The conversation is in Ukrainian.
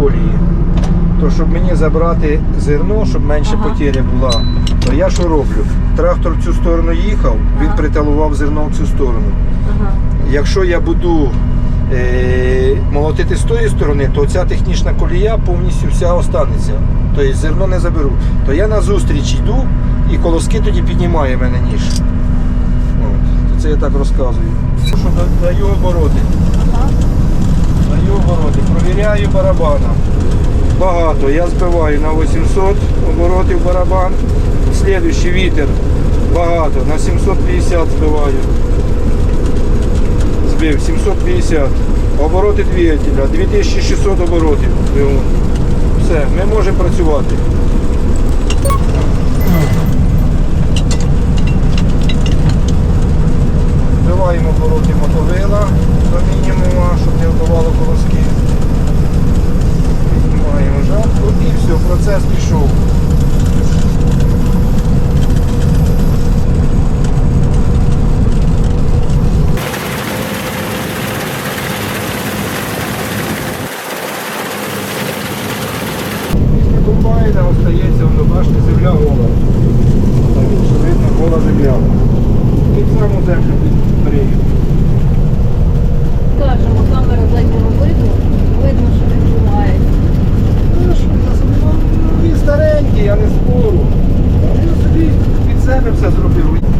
колії. То щоб мені забрати зерно, щоб менше Ага. потеря була, то я що роблю? Трактор в цю сторону їхав, він приталував зерно в цю сторону. Ага. Якщо я буду е, молотити з тої сторони, то ця технічна колія повністю вся останеться. Тобто зерно не заберу. То я на зустріч йду і колоски тоді піднімає мене ніж. От. Це я так розказую. Що даю обороти. Даю барабана. Багато. Я збиваю на 800 оборотів барабан. Слідуючий вітер багато. На 750 збиваю. Збив 750. Обороти двигателя 2600 оборотів. Все, ми можемо працювати. Збиваємо обороти мотовила мінімума, щоб не вбивало колоски. Людина остається в башні земля гола. Так, очевидно, гола земля. Під саму землю під мрію. Кажемо, камеру заднього видно, видно, що відбувається. Ну, що, ну, ну, він старенький, я не спору. Він собі під себе все зробив.